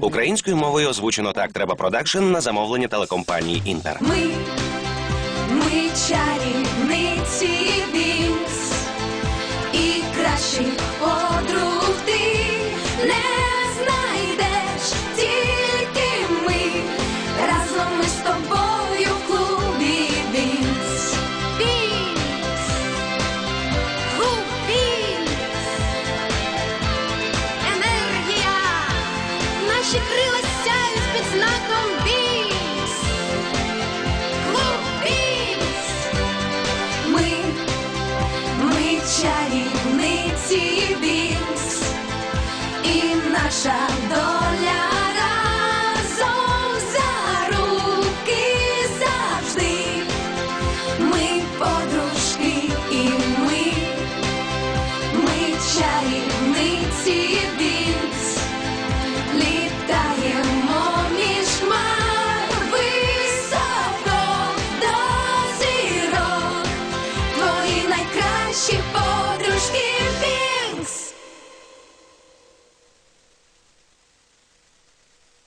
Українською мовою озвучено так. Треба продакшн на замовлення телекомпанії Інтер. Ми, ми чарівниці Вінкс і кращих Наші крила сяють під знаком Вінкс! Клуб Вінкс! Ми, ми чарівниці Вінкс, і наша доля разом за руки завжди. Ми подружки і ми, ми чарівниці